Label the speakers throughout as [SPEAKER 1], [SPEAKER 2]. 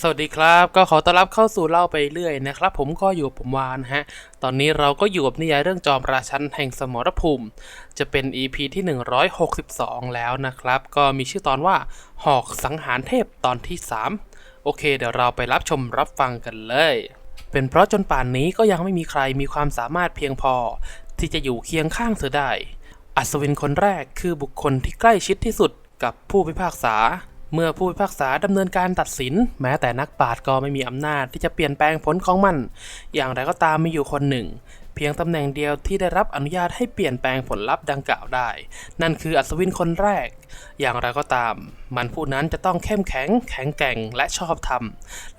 [SPEAKER 1] สวัสดีครับ ก็ขอต้อนรับเข้าสู่เล่าไปเรื่อยนะครับ ผมก็อยู่กับผมวานฮะ ตอนนี้เราก็อยู่กับนิยายเรื่องจอมราชันแห่งสมรภูมิ จะเป็น EP ที่ 162 แล้วนะครับ ก็มีชื่อตอนว่าหอกสังหารเทพตอนที่ 3 โอเค เดี๋ยวเราไปรับชมรับฟังกันเลย เป็นเพราะจนป่านนี้ก็ยังไม่มีใครมีความสามารถเพียงพอ ที่จะอยู่เคียงข้างเธอได้ อัศวินคนแรกคือบุคคลที่ใกล้ชิดที่สุดกับผู้พิพากษา เมื่อผู้พิพากษาดำเนินการตัดสิน แม้แต่นักปราชญ์ก็ไม่มีอำนาจที่จะเปลี่ยนแปลงผลของมัน อย่างไรก็ตามมีอยู่คนหนึ่ง เพียงตำแหน่งเดียวที่ได้รับอนุญาตให้เปลี่ยนแปลงผลลัพธ์ดังกล่าวได้ นั่นคืออัศวินคนแรก อย่างไรก็ตาม มันผู้นั้นจะต้องเข้มแข็ง แข็งแกร่งและชอบธรรม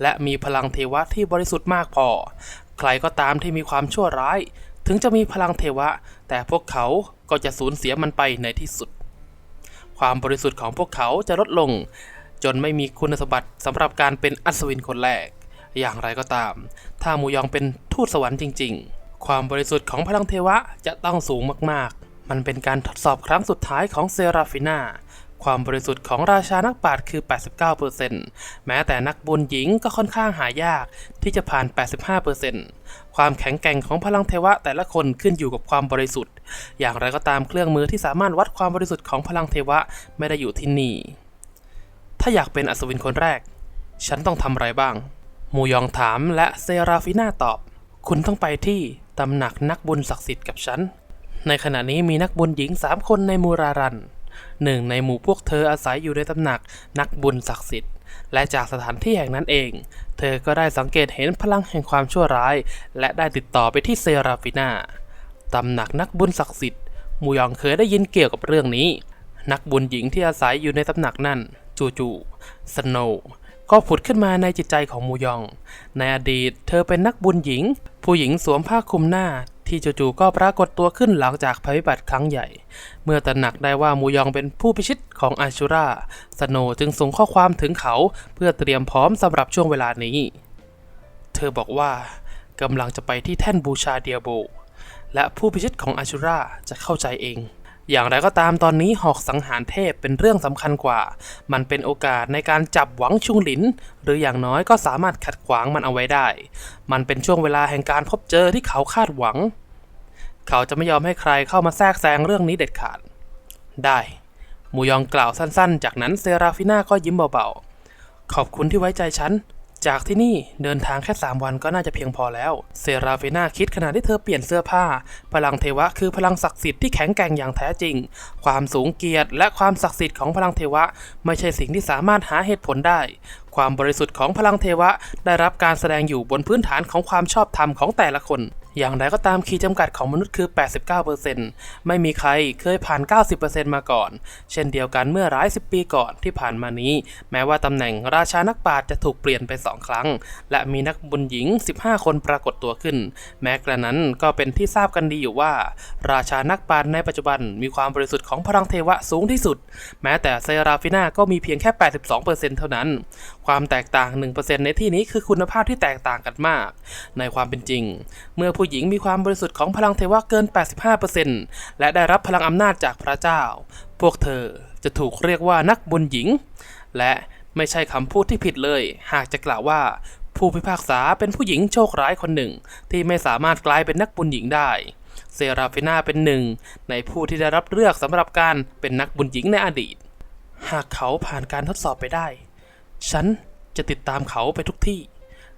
[SPEAKER 1] และมีพลังเทวะที่บริสุทธิ์มากพอ ใครก็ตามที่มีความชั่วร้าย ถึงจะมีพลังเทวะ แต่พวกเขาก็จะสูญเสียมันไปในที่สุด ความบริสุทธิ์ของพวกเขาจะลดลง จนไม่มีคุณสมบัติสำหรับการเป็นอัศวินคนแรก อย่างไรก็ตาม ถ้ามูยองเป็นทูตสวรรค์จริง ๆ ความบริสุทธิ์ของพลังเทวะจะต้องสูงมากๆ มันเป็นการทดสอบครั้งสุดท้ายของเซราฟิน่า ความบริสุทธิ์ของราชานักปราชญ์คือ 89%แม้แต่นักบุญหญิงก็ค่อนข้างหายากที่จะผ่าน 85%ความแข็งแกร่งของพลังเทวะแต่ละคนขึ้นอยู่กับความบริสุทธิ์ อย่างไรก็ตามเครื่องมือที่สามารถวัดความบริสุทธิ์ของพลังเทวะไม่ได้อยู่ที่นี่ ถ้าอยากเป็นอัศวินคนแรก ฉันต้องทำอะไรบ้าง มูยองถามและเซราฟิน่าตอบ คุณต้องไปที่ตำหนักนักบุญศักดิ์สิทธิ์กับฉัน ในขณะนี้มีนักบุญหญิงสามคนในมูรารัน หนึ่งในหมู่พวกเธออาศัยอยู่ในตำหนักนักบุญศักดิ์สิทธิ์ และจากสถานที่แห่งนั้นเอง เธอก็ได้สังเกตเห็นพลังแห่งความชั่วร้าย และได้ติดต่อไปที่เซราฟิน่าตำหนักนักบุญศักดิ์สิทธิ์มูยองเคยได้ยินเกี่ยวกับเรื่องนี้ นักบุญหญิงที่อาศัยอยู่ในตำหนักนั่น จู่ๆสโนก็ผุดขึ้นมาในจิตใจของมูยอง ในอดีต เธอเป็นนักบุญหญิง ผู้หญิงสวมผ้าคลุมหน้า ที่จู่ๆก็ปรากฏตัวขึ้นหลังจากภัยพิบัติครั้งใหญ่ เมื่อตระหนักได้ว่ามูยองเป็นผู้พิชิตของอาชูราสโนจึงส่งข้อความถึงเขาเพื่อเตรียมพร้อมสำหรับช่วงเวลานี้ เธอบอกว่ากำลังจะไปที่แท่นบูชาเดียโบ และผู้พิชิตของอาชูราจะเข้าใจเอง อย่างไรก็ตามตอนนี้หอกสังหารเทพเป็นเรื่องสำคัญกว่า มันเป็นโอกาสในการจับหวังชุงหลิน หรืออย่างน้อยก็สามารถขัดขวางมันเอาไว้ได้ มันเป็นช่วงเวลาแห่งการพบเจอที่เขาคาดหวัง เขาจะไม่ยอมให้ใครเข้ามาแทรกแซงเรื่องนี้เด็ดขาด ได้มูยองกล่าวสั้นๆ จากนั้นเซราฟิน่าก็ยิ้มเบาๆ ขอบคุณที่ไว้ใจฉัน จากที่นี่เดินทางแค่ 3 วันก็น่าจะเพียงพอแล้ว เซราฟีนาคิดขณะที่เธอเปลี่ยนเสื้อผ้า พลังเทวะคือพลังศักดิ์สิทธิ์ที่แข็งแกร่งอย่างแท้จริง ความสูงเกียรติ และความศักดิ์สิทธิ์ของพลังเทวะ ไม่ใช่สิ่งที่สามารถหาเหตุผลได้ ความบริสุทธิ์ของพลังเทวะได้รับการแสดงอยู่บนพื้นฐานของความชอบธรรมของแต่ละคน อย่างไรก็ตามขีดจำกัดของมนุษย์คือ 89%ไม่มีใครเคยผ่าน 90%มาก่อน เช่นเดียวกันเมื่อหลายสิบปีก่อนที่ผ่านมานี้ แม้ว่าตำแหน่งราชานักปราชญ์จะถูกเปลี่ยนไปสองครั้ง และมีนักบุญหญิง 15 คนปรากฏตัวขึ้น แม้กระนั้นก็เป็นที่ทราบกันดีอยู่ว่า ราชานักปราชญ์ในปัจจุบันมีความบริสุทธิ์ของพลังเทวะสูงที่สุด แม้แต่เซราฟิน่าก็มีเพียงแค่ 82%เท่านั้น ความแตกต่าง 1%ในที่นี้คือคุณภาพที่แตกต่างกันมาก ในความเป็นจริง เมื่อผู้หญิงมีความบริสุทธิ์ของพลังเทวะเกิน 85%และได้รับพลังอำนาจจากพระเจ้า พวกเธอจะถูกเรียกว่านักบุญหญิง และไม่ใช่คำพูดที่ผิดเลย หากจะกล่าวว่า ผู้พิพากษาเป็นผู้หญิงโชคร้ายคนหนึ่ง ที่ไม่สามารถกลายเป็นนักบุญหญิงได้เซราฟิน่าเป็นหนึ่ง ในผู้ที่ได้รับเลือกสำหรับการเป็นนักบุญหญิงในอดีต หากเขาผ่านการทดสอบไปได้ ฉันจะติดตามเขาไปทุกที่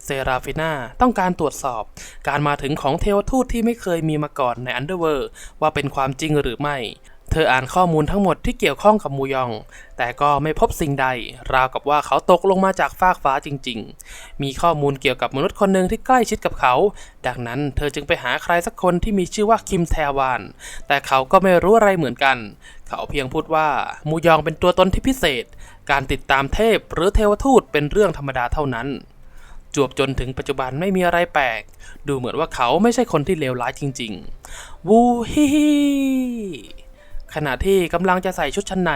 [SPEAKER 1] เซราฟิน่าต้องการตรวจสอบ การมาถึงของเทวทูตที่ไม่เคยมีมาก่อนในอันเดอร์เวิร์ว่าเป็นความจริงหรือไม่ เธออ่านข้อมูลทั้งหมดที่เกี่ยวข้องกับมูยอง แต่ก็ไม่พบสิ่งใด ราวกับว่าเขาตกลงมาจากฟากฟ้าจริง ๆ มีข้อมูลเกี่ยวกับมนุษย์คนหนึ่งที่ใกล้ชิดกับเขา ดังนั้นเธอจึงไปหาใครสักคนที่มีชื่อว่าคิมแทวาน แต่เขาก็ไม่รู้อะไรเหมือนกัน เขาเพียงพูดว่ามูยองเป็นตัวตนที่พิเศษ การติดตามเทพหรือเทวทูตเป็นเรื่องธรรมดาเท่านั้น จวบจนถึงปัจจุบันไม่มีอะไรแปลก ดูเหมือนว่าเขาไม่ใช่คนที่เลวร้ายจริง ๆ วูฮิฮิขณะที่กำลังจะใส่ชุดชั้นใน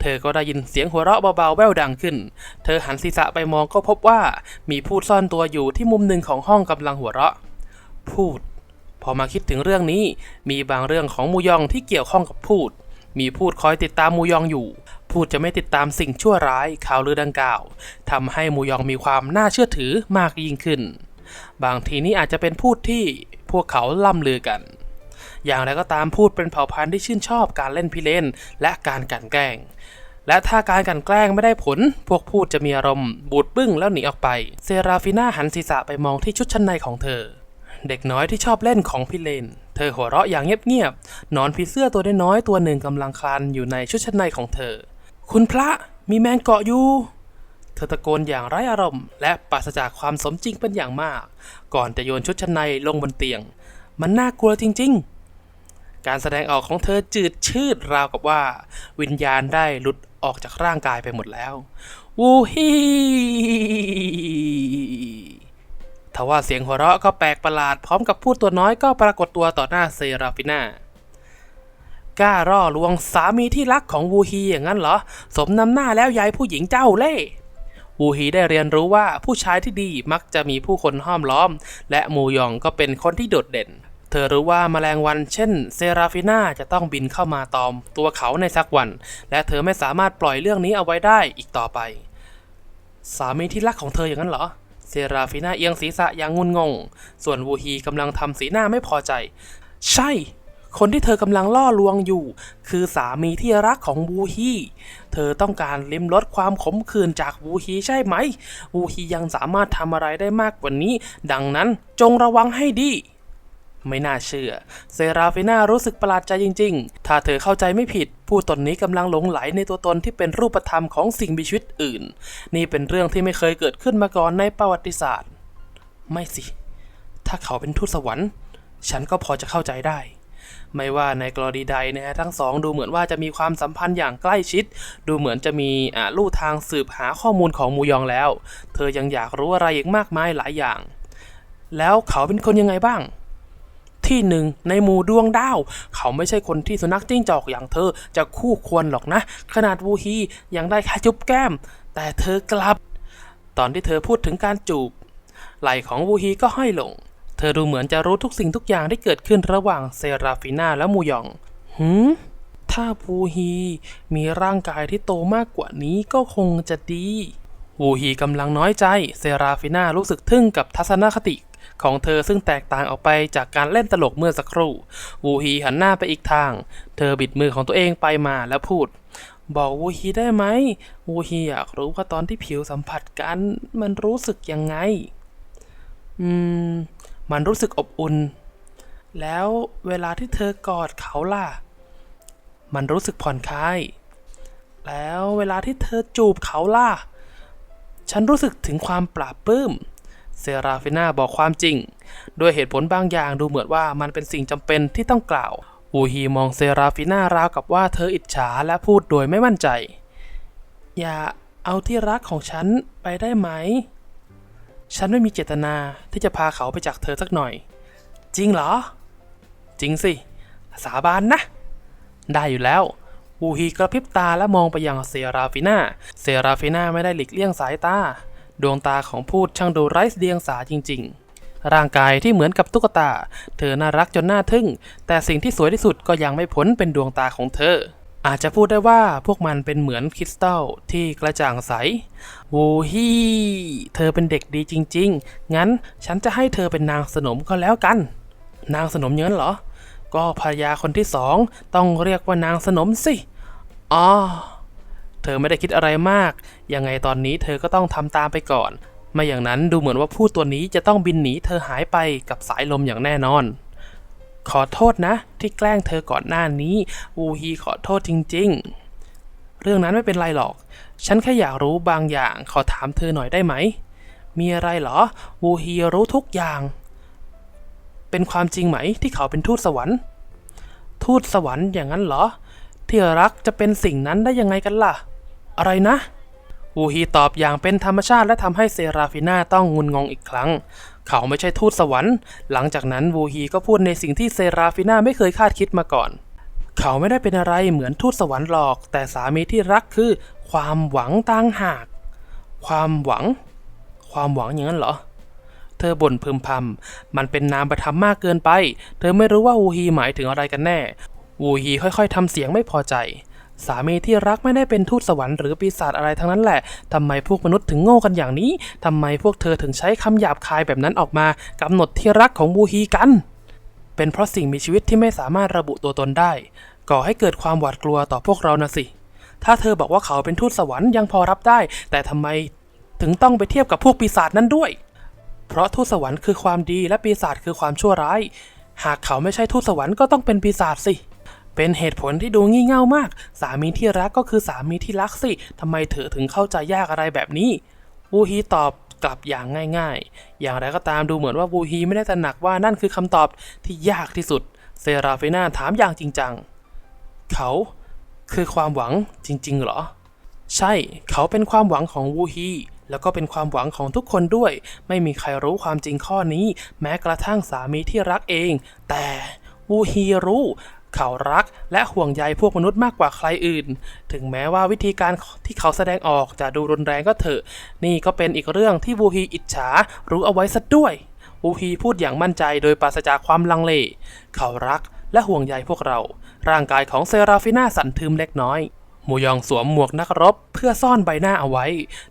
[SPEAKER 1] เธอก็ได้ยินเสียงหัวเราะเบาๆแว่วดังขึ้น เธอหันศีรษะไปมองก็พบว่ามีพูดซ่อนตัวอยู่ที่มุมหนึ่งของห้องกำลังหัวเราะ พูด พอมาคิดถึงเรื่องนี้ มีบางเรื่องของมูยองที่เกี่ยวข้องกับพูด มีพูดคอยติดตามมูยองอยู่ พูดจะไม่ติดตามสิ่งชั่วร้ายข่าวลือดังกล่าวทำให้มูยองมีความน่าเชื่อถือมากยิ่งขึ้น บางทีนี่อาจจะเป็นพูดที่พวกเขาล่ำลือกัน อย่างไรก็ตามพูดเป็นเผ่าพันธุ์ที่ชื่นชอบการเล่นพิเรนและการกันแกล้ง และถ้าการกันแกล้งไม่ได้ผล พวกพูดจะมีอารมณ์บูดบึ้งแล้วหนีออกไป เซราฟิน่าหันศีรษะไปมองที่ชุดชั้นในของเธอ เด็กน้อยที่ชอบเล่นของพิเรนเธอหัวเราะอย่างเงียบๆนอนผีเสื้อตัวน้อยๆตัวหนึ่งกำลังคลานอยู่ในชุดชั้นในของเธอ คุณพระมีแมงเกาะอยู่ เธอตะโกนอย่างไร้อารมณ์ และปราศจากความสมจริงเป็นอย่างมาก ก่อนจะโยนชุดชั้นในลงบนเตียง มันน่ากลัวจริง ๆ การแสดงออกของเธอจืดชืดราวกับว่า วิญญาณได้หลุดออกจากร่างกายไปหมดแล้ววูฮีทว่าเสียงหัวเราะก็แปลกประหลาดพร้อมกับพูดตัวน้อยก็ปรากฏตัวต่อหน้าเซราฟิน่า กล้าร่อลวงสามีที่รักของวูฮีอย่างนั้นเหรอ สมนำหน้าแล้วยายผู้หญิงเจ้าเล่ห์วูฮีได้เรียนรู้ว่าผู้ชายที่ดีมักจะมีผู้คนห้อมล้อม และมูยองก็เป็นคนที่โดดเด่น เธอรู้ว่าแมลงวันเช่นเซราฟิน่าจะต้องบินเข้ามาตอม ตัวเขาในสักวัน และเธอไม่สามารถปล่อยเรื่องนี้เอาไว้ได้อีกต่อไป สามีที่รักของเธออย่างนั้นเหรอเซราฟิน่าเอียงศีรษะอย่างงุนงง ส่วนวูฮีกำลังทำสีหน้าไม่พอใจ ใช่ คนที่เธอกำลังล่อลวงอยู่ คือสามีที่รักของวูฮี เธอต้องการลิ้มรสความขมขื่นจากวูฮีใช่ไหมวูฮียังสามารถทำอะไรได้มากกว่านี้ ดังนั้นจงระวังให้ดี ไม่น่าเชื่อ เซราฟิน่ารู้สึกประหลาดใจจริง ๆ ถ้าเธอเข้าใจไม่ผิด ผู้ตนนี้กำลังหลงไหลในตัวตนที่เป็นรูปธรรมของสิ่งมีชีวิตอื่น นี่เป็นเรื่องที่ไม่เคยเกิดขึ้นมาก่อนในประวัติศาสตร์ ไม่สิ ถ้าเขาเป็นทูตสวรรค์ ฉันก็พอจะเข้าใจได้ ไม่ว่าในกรณีใดนะฮะทั้งสองดูเหมือนว่าจะมีความสัมพันธ์อย่างใกล้ชิด ดูเหมือนจะมีลู่ทางสืบหาข้อมูลของมูยองแล้ว เธอยังอยากรู้อะไรอีกมากมายหลายอย่าง แล้วเขาเป็นคนยังไงบ้างที่หนึ่งในหมู่ดวงดาว เขาไม่ใช่คนที่สุนัขจิ้งจอกอย่างเธอจะคู่ควรหรอกนะ ขนาดวูฮียังได้แค่จุ๊บแก้ม แต่เธอกลับ ตอนที่เธอพูดถึงการจูบ ไหล่ของวูฮีก็ห้อยลง เธอดูเหมือนจะรู้ทุกสิ่งทุกอย่างที่เกิดขึ้นระหว่างเซราฟิน่าและมูยอง หืม ถ้าวูฮีมีร่างกายที่โตมากกว่านี้ก็คงจะดี วูฮีกำลังน้อยใจ เซราฟิน่ารู้สึกทึ่งกับทัศนคติของเธอซึ่งแตกต่างออกไปจากการเล่นตลกเมื่อสักครู่ วูฮีหันหน้าไปอีกทาง เธอบิดมือของตัวเองไปมาแล้วพูด บอกวูฮีได้ไหม วูฮีอยากรู้ว่าตอนที่ผิวสัมผัสกันมันรู้สึกยังไง อืม มันรู้สึกอบอุ่น แล้วเวลาที่เธอกอดเขาล่ะ มันรู้สึกผ่อนคลาย แล้วเวลาที่เธอจูบเขาล่ะ ฉันรู้สึกถึงความปราบปลื้ม เซราฟิน่าบอกความจริง ด้วยเหตุผลบางอย่างดูเหมือนว่ามันเป็นสิ่งจำเป็นที่ต้องกล่าว อูฮีมองเซราฟิน่าราวกับว่าเธออิจฉาและพูดโดยไม่มั่นใจ อย่าเอาที่รักของฉันไปได้ไหม ฉันไม่มีเจตนาที่จะพาเขาไปจากเธอสักหน่อย จริงเหรอ จริงสิ สาบานนะ ได้อยู่แล้ว วูฮีกระพริบตาและมองไปยังเซราฟิน่า เซราฟิน่าไม่ได้หลีกเลี่ยงสายตา ดวงตาของพูดช่างดูไร้เดียงสาจริง ๆ ร่างกายที่เหมือนกับตุ๊กตา เธอน่ารักจนน่าทึ่ง แต่สิ่งที่สวยที่สุดก็ยังไม่พ้นเป็นดวงตาของเธอ อาจจะพูดได้ว่าพวกมันเป็นเหมือนคริสตัลที่กระจ่างใส วูฮีเธอเป็นเด็กดีจริง ๆ งั้นฉันจะให้เธอเป็นนางสนมก็แล้วกัน นางสนมอย่างนั้นเหรอ ก็ภรรยาคนที่สองต้องเรียกว่านางสนมสิ อ๋อ เธอไม่ได้คิดอะไรมาก ยังไงตอนนี้เธอก็ต้องทำตามไปก่อน ไม่อย่างนั้นดูเหมือนว่าผู้ตัวนี้จะต้องบินหนีเธอหายไปกับสายลมอย่างแน่นอน ขอโทษนะ ที่แกล้งเธอก่อนหน้านี้อูฮีขอโทษจริง ๆ เรื่องนั้นไม่เป็นไรหรอก ฉันแค่อยากรู้บางอย่าง ขอถามเธอหน่อยได้ไหม มีอะไรเหรอ วูฮีรู้ทุกอย่าง เป็นความจริงไหมที่เขาเป็นทูตสวรรค์ ทูตสวรรค์อย่างนั้นเหรอ ที่รักจะเป็นสิ่งนั้นได้ยังไงกันล่ะ อะไรนะ วูฮีตอบอย่างเป็นธรรมชาติและทำให้เซราฟิน่าต้องงุนงงอีกครั้ง เขาไม่ใช่ทูตสวรรค์ หลังจากนั้นวูฮีก็พูดในสิ่งที่เซราฟิน่าไม่เคยคาดคิดมาก่อน เขาไม่ได้เป็นอะไรเหมือนทูตสวรรค์หรอก แต่สามีที่รักคือ ความหวังต่างหาก ความหวัง ความหวังอย่างนั้นเหรอ เธอบ่นพึมพำ มันเป็นนามประทับมากเกินไป เธอไม่รู้ว่าวูฮีหมายถึงอะไรกันแน่ วูฮีค่อยๆทำเสียงไม่พอใจ สามีที่รักไม่ได้เป็นทูตสวรรค์หรือปีศาจอะไรทั้งนั้นแหละทำไมพวกมนุษย์ถึงโง่กันอย่างนี้ทำไมพวกเธอถึงใช้คำหยาบคายแบบนั้นออกมากำหนดที่รักของบูฮีกัน เป็นเพราะสิ่งมีชีวิตที่ไม่สามารถระบุตัวตนได้ ก่อให้เกิดความหวาดกลัวต่อพวกเรานะสิ ถ้าเธอบอกว่าเขาเป็นทูตสวรรค์ยังพอรับได้ แต่ทำไมถึงต้องไปเทียบกับพวกปีศาจนั้นด้วย เพราะทูตสวรรค์คือความดีและปีศาจคือความชั่วร้าย หากเขาไม่ใช่ทูตสวรรค์ก็ต้องเป็นปีศาจสิ เป็นเหตุผลที่ดูงี่เง่ามาก สามีที่รักก็คือสามีที่รักสิทำไมเธอถึงเข้าใจยากอะไรแบบนี้ วูฮีตอบกลับอย่างง่าย ๆ อย่างไรก็ตามดูเหมือนว่าวูฮีไม่ได้ตระหนักว่านั่นคือคำตอบที่ยากที่สุด เซราฟิน่าถามอย่างจริงจัง เขาคือความหวังจริง ๆ เหรอ ใช่ เขาเป็นความหวังของวูฮีแล้วก็เป็นความหวังของทุกคนด้วย ไม่มีใครรู้ความจริงข้อนี้ แม้กระทั่งสามีที่รักเอง แต่วูฮีรู้ เขารักและห่วงใยพวกมนุษย์มากกว่าใครอื่น ถึงแม้ว่าวิธีการที่เขาแสดงออกจะดูรุนแรงก็เถอะ นี่ก็เป็นอีกเรื่องที่วูฮีอิจฉารู้เอาไว้ซะด้วย วูฮีพูดอย่างมั่นใจโดยปราศจากความลังเล เขารักและห่วงใยพวกเรา ร่างกายของเซราฟิน่าสั่นทึมเล็กน้อย มูยองสวมหมวกนักรบเพื่อซ่อนใบหน้าเอาไว้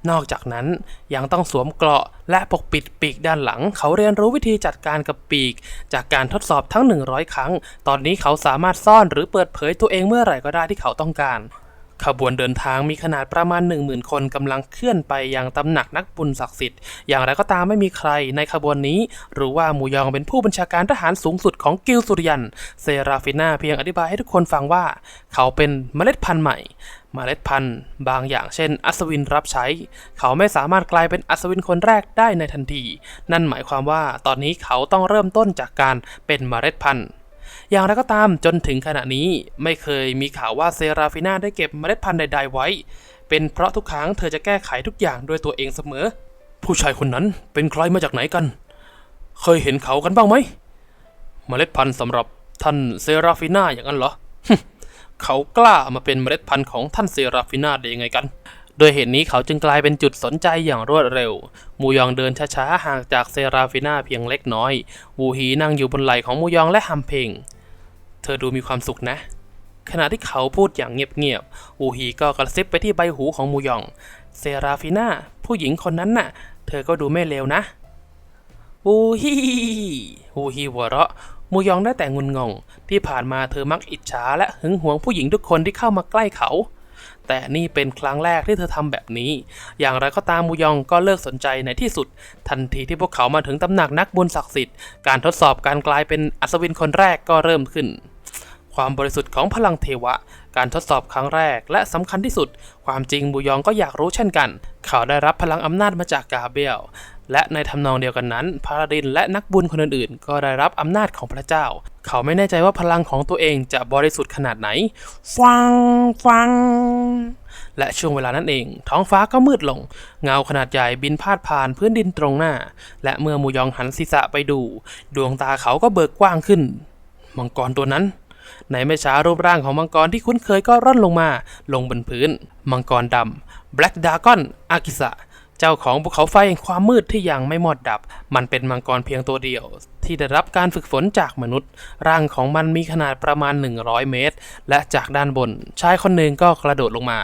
[SPEAKER 1] นอกจากนั้นยังต้องสวมเกราะและปกปิดปีกด้านหลัง เขาเรียนรู้วิธีจัดการกับปีก จากการทดสอบทั้ง 100 ครั้ง ตอนนี้เขาสามารถซ่อนหรือเปิดเผยตัวเองเมื่อไหร่ก็ได้ที่เขาต้องการ ขบวนเดินทางมีขนาดประมาณ 10,000 คนกำลังเคลื่อนไปยังตำหนักนักบุญศักดิ์สิทธิ์ อย่างไรก็ตามไม่มีใครในขบวนนี้ หรือว่าหมูยองเป็นผู้บัญชาการทหารสูงสุดของกิลสุริยัน เซราฟิน่าเพียงอธิบายให้ทุกคนฟังว่า เขาเป็นเมล็ดพันธุ์ใหม่เมล็ดพันธุ์บางอย่างเช่น อัศวินรับใช้ เขาไม่สามารถกลายเป็นอัศวินคนแรกได้ในทันที นั่นหมายความว่าตอนนี้เขาต้องเริ่มต้นจากการเป็นเมล็ดพันธุ์ อย่างไรก็ตามจนถึงขณะนี้ไม่เคยมีข่าวว่าเซราฟิน่าได้เก็บเมล็ดพันธุ์ใด ๆ ไว้ เป็นเพราะทุกครั้งเธอจะแก้ไขทุกอย่างด้วยตัวเองเสมอ ผู้ชายคนนั้นเป็นใครมาจากไหนกัน เคยเห็นเขากันบ้างไหมเมล็ดพันธุ์สำหรับท่านเซราฟิน่าอย่างนั้นเหรอเขากล้ามาเป็นเมล็ดพันธุ์ของท่านเซราฟิน่าได้ยังไงกันโดยเหตุนี้เขาจึงกลายเป็นจุดสนใจอย่างรวดเร็ว มูยองเดินช้าๆห่างจากเซราฟิน่าเพียงเล็กน้อย วูฮีนั่งอยู่บนไหล่ของมูยองและฮัมเพง ธอดูมีความสุขนะ ขณะที่เขาพูดอย่างเงียบๆวูฮีก็กระซิบไปที่ใบหูของมูยอง เซราฟิน่า ผู้หญิงคนนั้นน่ะ เธอก็ดูไม่เลวนะวูฮีวูฮีหัวเราะ มูยองได้แต่งุนงง ที่ผ่านมาเธอมักอิจฉาและหึงหวงผู้หญิงทุกคนที่เข้ามาใกล้เขา แต่นี่เป็นครั้งแรกที่เธอทำแบบนี้ อย่างไรก็ตามมูยองก็เลิกสนใจในที่สุด ทันทีที่พวกเขามาถึงตำหนักนักบุญศักดิ์สิทธิ์ การทดสอบการกลายเป็นอัศวินคนแรกก็เริ่มขึ้น ความบริสุทธิ์ของพลังเทวะ การทดสอบครั้งแรก และสำคัญที่สุด ความจริงบูยองก็อยากรู้เช่นกัน เขาได้รับพลังอำนาจมาจากกาเบียลและในทำนองเดียวกันนั้น พาราดินและนักบุญคนอื่นๆ ก็ได้รับอำนาจของพระเจ้า เขาไม่แน่ใจว่าพลังของตัวเองจะบริสุทธิ์ขนาดไหน ฟัง ฟัง และช่วงเวลานั้นเอง ท้องฟ้าก็มืดลง เงาขนาดใหญ่บินพาดผ่านพื้นดินตรงหน้า และเมื่อมูยองหันศีรษะไปดู ดวงตาเขาก็เบิกกว้างขึ้น มังกรตัวนั้น ในไม่ช้ารูปร่างของมังกรที่คุ้นเคยก็ร่อนลงมา ลงบนพื้น มังกรดำ Black Dragon อากิสะเจ้าของภูเขาไฟแห่งความมืดที่ยังไม่หมดดับ มันเป็นมังกรเพียงตัวเดียว ที่ได้รับการฝึกฝนจากมนุษย์ ร่างของมันมีขนาดประมาณ 100 เมตร และจากด้านบน ชายคนหนึ่งก็กระโดดลงมา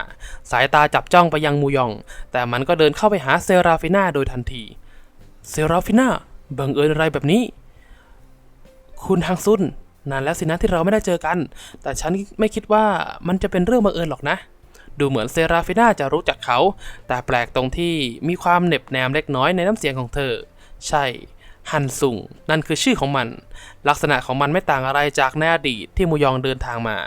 [SPEAKER 1] สายตาจับจ้องไปยังมูยอง แต่มันก็เดินเข้าไปหาเซราฟิน่าโดยทันที เซราฟิน่าบังเอิญอะไรแบบนี้ คุณฮังซุน นานแล้วสินะที่เราไม่ได้เจอกัน แต่ฉันไม่คิดว่ามันจะเป็นเรื่องบังเอิญหรอกนะ ดูเหมือนเซราฟิน่าจะรู้จักเขา แต่แปลกตรงที่มีความเหน็บแนมเล็กน้อยในน้ำเสียงของเธอ ใช่ ฮันซุง นั่นคือชื่อของมัน ลักษณะของมันไม่ต่างอะไรจากในอดีตที่มูยองเดินทางมา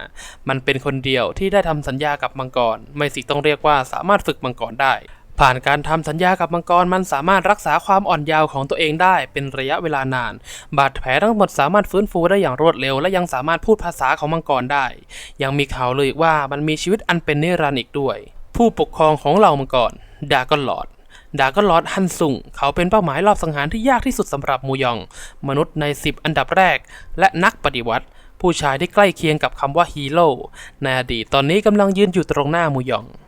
[SPEAKER 1] มันเป็นคนเดียวที่ได้ทำสัญญากับมังกร ไม่สิต้องเรียกว่าสามารถฝึกมังกรได้ ผ่านการทำสัญญากับมังกรมันสามารถรักษาความอ่อนเยาว์ของตัวเองได้เป็นระยะเวลานาน บาดแผลทั้งหมดสามารถฟื้นฟูได้อย่างรวดเร็ว และยังสามารถพูดภาษาของมังกรได้ ยังมีข่าวลืออีกว่ามันมีชีวิตอันเป็นนิรันดร์อีกด้วย ผู้ปกครองของเหล่ามังกรดากอนลอดดากอลอดฮันซุงเขาเป็นเป้าหมายรอบสังหารที่ยากที่สุดสำหรับมูยอง มนุษย์ใน 10 อันดับแรก และนักปฏิวัติ ผู้ชายที่ใกล้เคียงกับคำว่าฮีโร่ในอดีตตอนนี้กำลังยืนอยู่ตรงหน้ามูยอง